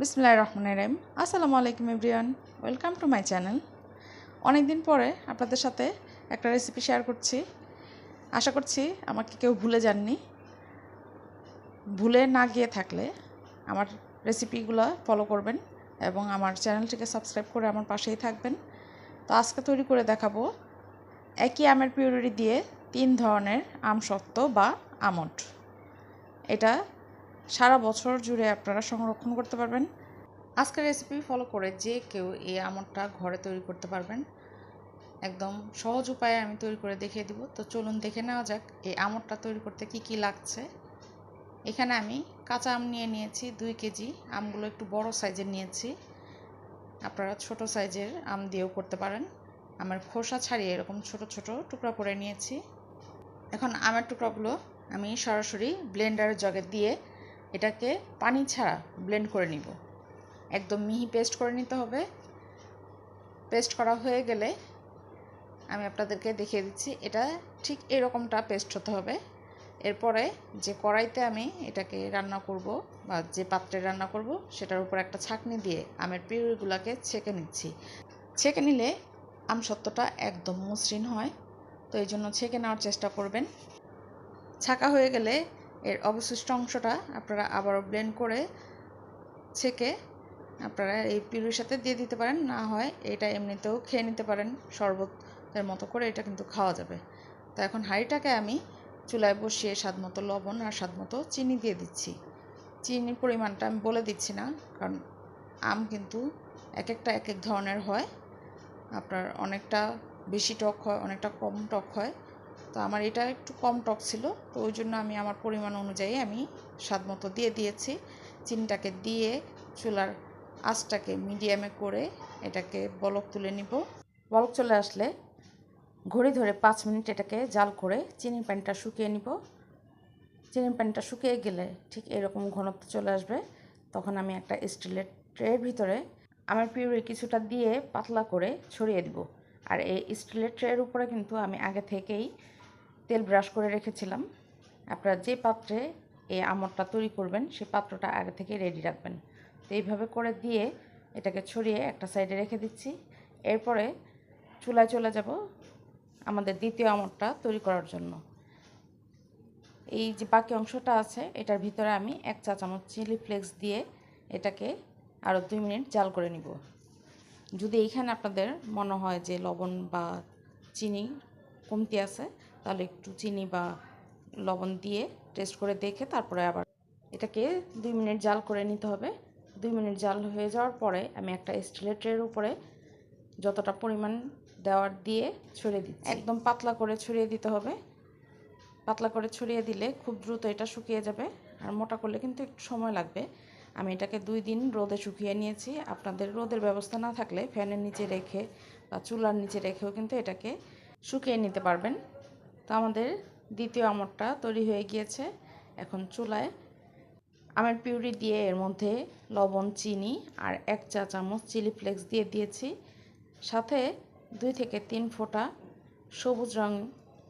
বিসমুল্লাহ রহমান রহিম। আসসালামু আলাইকুম, everyone. Welcome to my channel. অনেক দিন পরে আপনাদের সাথে একটা রেসিপি শেয়ার করছি। আশা করছি আমাকে কেউ ভুলে যাননি। ভুলে না গিয়ে থাকলে আমার রেসিপিগুলো ফলো করবেন এবং আমার চ্যানেলটিকে সাবস্ক্রাইব করে আমার পাশেই থাকবেন। তো আজকে তৈরি করে দেখাবো একই আমের পিউরি দিয়ে তিন ধরনের আম সত্ত্ব বা আমট এটা সারা বছর জুড়ে আপনারা সংরক্ষণ করতে পারবেন। আজকের রেসিপি ফলো করে যে কেউ এই আমটটা ঘরে তৈরি করতে পারবেন। একদম সহজ উপায়ে আমি তৈরি করে দেখিয়ে দিব। তো চলুন দেখে নেওয়া যাক এই আমটটা তৈরি করতে কি কি লাগছে। এখানে আমি কাঁচা আম নিয়ে নিয়েছি, দুই কেজি। আমগুলো একটু বড় সাইজের নিয়েছি। আপনারা ছোট সাইজের আম দিয়েও করতে পারেন। আমার খোসা ছাড়িয়ে এরকম ছোট ছোট টুকরা করে নিয়েছি। এখন আমের টুকরাগুলো আমি সরাসরি ব্লেন্ডারের জগে দিয়ে এটাকে পানি ছাড়া ব্লেন্ড করে নিব। একদম মিহি পেস্ট করে নিতে হবে। পেস্ট করা হয়ে গেলে আমি আপনাদেরকে দেখিয়ে দিচ্ছি, এটা ঠিক এরকমটা পেস্ট হতে হবে। এরপরে যে কড়াইতে আমি এটাকে রান্না করব বা যে পাত্রে রান্না করব, সেটার উপর একটা ছাঁকনি দিয়ে আমের পিউরিগুলোকে ছেঁকে নিচ্ছি। ছেঁকে নিলে আম সত্যটা একদম মসৃণ হয়, তো এই জন্য ছেঁকে নেওয়ার চেষ্টা করবেন। ছাঁকা হয়ে গেলে এর অবশিষ্ট অংশটা আপনারা আবারও ব্লেন্ড করে ছেঁকে আপনারা এই পিউরির সাথে দিয়ে দিতে পারেন। না হয় এটা এমনিতেও খেয়ে নিতে পারেন শরবতের মতো করে, এটা কিন্তু খাওয়া যাবে। তো এখন হাঁড়িটাকে আমি চুলায় বসিয়ে স্বাদ মতো লবণ আর স্বাদ মতো চিনি দিয়ে দিচ্ছি। চিনির পরিমাণটা আমি বলে দিচ্ছি না, কারণ আম কিন্তু এক একটা এক এক ধরনের হয়। আপনার অনেকটা বেশি টক হয়, অনেকটা কম টক হয়। তো আমার এটা একটু কম টক ছিল, তো ওই জন্য আমি আমার পরিমাণ অনুযায়ী আমি স্বাদ মতো দিয়ে দিয়েছি। চিনিটাকে দিয়ে চুলার আঁচটাকে মিডিয়ামে করে এটাকে বলক তুলে নিব। বলক চলে আসলে ঘড়ি ধরে পাঁচ মিনিট এটাকে জাল করে চিনির পানিটা শুকিয়ে নিব। চিনির পানিটা শুকিয়ে গেলে ঠিক এরকম ঘনত্ব চলে আসবে। তখন আমি একটা স্টিলের ট্রের ভিতরে আমার পিউরি কিছুটা দিয়ে পাতলা করে ছড়িয়ে দিব। আর এই স্টিলের ট্রের উপরে কিন্তু আমি আগে থেকেই তেল ব্রাশ করে রেখেছিলাম। আপনারা যে পাত্রে এই আমরটা তৈরি করবেন সেই পাত্রটা আগে থেকে রেডি রাখবেন। তো এইভাবে করে দিয়ে এটাকে ছড়িয়ে একটা সাইডে রেখে দিচ্ছি। এরপরে চুলায় চলে যাব আমাদের দ্বিতীয় আমরটা তৈরি করার জন্য। এই যে বাকি অংশটা আছে, এটার ভিতরে আমি এক চা চামচ চিলি ফ্লেক্স দিয়ে এটাকে আরও দুই মিনিট জাল করে নিব। যদি এইখানে আপনাদের মনে হয় যে লবণ বা চিনি কমতি আছে, তাহলে একটু চিনি বা লবণ দিয়ে টেস্ট করে দেখে তারপরে আবার এটাকে দুই মিনিট জাল করে নিতে হবে। দুই মিনিট জাল হয়ে যাওয়ার পরে আমি একটা স্টিলের ট্রের উপরে যতটা পরিমাণ দেওয়ার দিয়ে ছড়িয়ে দিচ্ছি। একদম পাতলা করে ছড়িয়ে দিতে হবে। পাতলা করে ছড়িয়ে দিলে খুব দ্রুত এটা শুকিয়ে যাবে। আর মোটা করলে কিন্তু একটু সময় লাগবে। আমি এটাকে দুই দিন রোদে শুকিয়ে নিয়েছি। আপনাদের রোদের ব্যবস্থা না থাকলে ফ্যানের নিচে রেখে বা চুলার নিচে রেখেও কিন্তু এটাকে শুকিয়ে নিতে পারবেন। তো আমাদের দ্বিতীয় আমরটা তৈরি হয়ে গিয়েছে। এখন চুলায় আমের পিউরি দিয়ে এর মধ্যে লবণ, চিনি আর এক চা চামচ চিলি ফ্লেক্স দিয়ে দিয়েছি। সাথে দুই থেকে তিন ফোঁটা সবুজ রং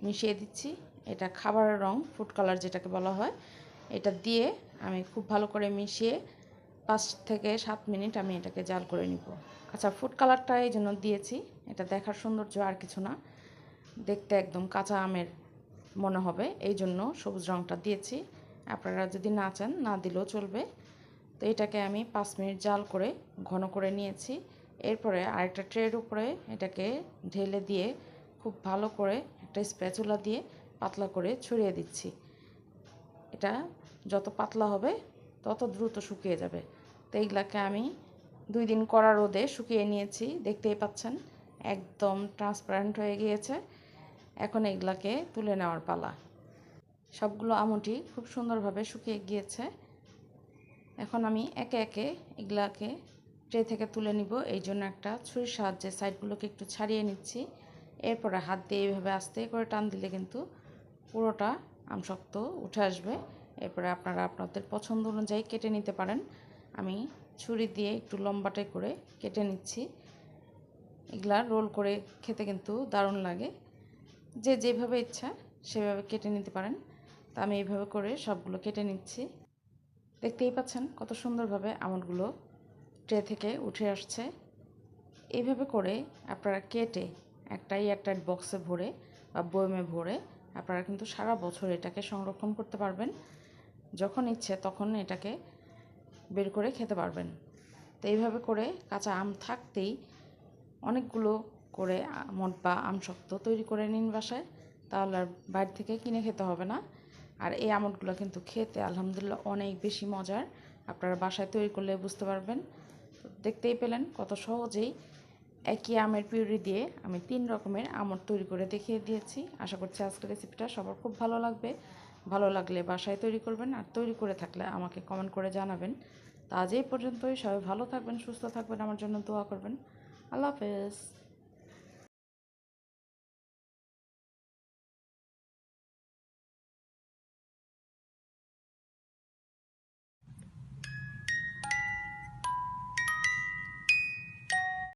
মিশিয়ে দিচ্ছি। এটা খাবারের রং, ফুড কালার যেটাকে বলা হয়। এটা দিয়ে আমি খুব ভালো করে মিশিয়ে পাঁচ থেকে সাত মিনিট আমি এটাকে জাল করে নিব। আচ্ছা ফুড কালারটা এই জন্য দিয়েছি। এটা দেখার সৌন্দর্য আর কিছু না। দেখতে একদম কাঁচা আমের মনে হবে। এই জন্য সবুজ রঙটা দিয়েছি। আপনারা যদি না চান, না দিলেও চলবে। তো এটাকে আমি পাঁচ মিনিট জাল করে ঘন করে নিয়েছি। এরপরে আরেকটা ট্রের উপরে এটাকে ঢেলে দিয়ে খুব ভালো করে একটা স্প্যাচুলা দিয়ে পাতলা করে ছড়িয়ে দিচ্ছি। এটা যত পাতলা হবে, তত দ্রুত শুকিয়ে যাবে। তো এইগুলাকে আমি দুই দিন কড়া রোদে শুকিয়ে নিয়েছি, দেখতেই পাচ্ছেন, একদম ট্রান্সপারেন্ট হয়ে গিয়েছে। এখন এগুলাকে তুলে নেওয়ার পালা। সবগুলো আমুটি খুব সুন্দরভাবে শুকিয়ে গিয়েছে। এখন আমি একে একে এগুলাকে ট্রে থেকে তুলে নিব। এই জন্য একটা ছুরির সাহায্যে সাইডগুলোকে একটু ছাড়িয়ে নিচ্ছি। এরপরে হাত দিয়ে এইভাবে আস্তে করে টান দিলে কিন্তু পুরোটা আমশক্ত উঠে আসবে। এরপরে আপনারা আপনাদের পছন্দ অনুযায়ী কেটে নিতে পারেন। আমি ছুরি দিয়ে একটু লম্বাটে করে কেটে নিচ্ছি। এগুলা রোল করে খেতে কিন্তু দারুণ লাগে। যে যেভাবে ইচ্ছা সেভাবে কেটে নিতে পারেন। তা আমি এইভাবে করে সবগুলো কেটে নিচ্ছি। দেখতেই পাচ্ছেন কত সুন্দরভাবে আমলগুলো ট্রে থেকে উঠে আসছে। এইভাবে করে আপনারা কেটে একটা এয়ারটাইট বক্সে ভরে বা বয়মে ভরে আপনারা কিন্তু সারা বছর এটাকে সংরক্ষণ করতে পারবেন। যখন ইচ্ছে তখন এটাকে বের করে খেতে পারবেন। তো এইভাবে করে কাঁচা আম থাকতেই অনেকগুলো করে আমট বা আম শক্ত তৈরি করে নিন বাসায়। তাহলে আর বাইরে থেকে কিনে খেতে হবে না। আর এই আমটগুলো কিন্তু খেতে আলহামদুলিল্লাহ অনেক বেশি মজার। আপনারা বাসায় তৈরি করলে বুঝতে পারবেন। দেখতেই পেলেন কত সহজেই একই আমের পিউরি দিয়ে আমি তিন রকমের আমট তৈরি করে দেখিয়ে দিয়েছি। আশা করছি আজকের রেসিপিটা সবার খুব ভালো লাগবে। ভালো লাগলে বাসায় তৈরি করবেন আর তৈরি করে থাকলে আমাকে কমেন্ট করে জানাবেন। তা আজ এই পর্যন্তই। সবাই ভালো থাকবেন, সুস্থ থাকবেন, আমার জন্য দোয়া করবেন। আল্লাহ হাফেজ।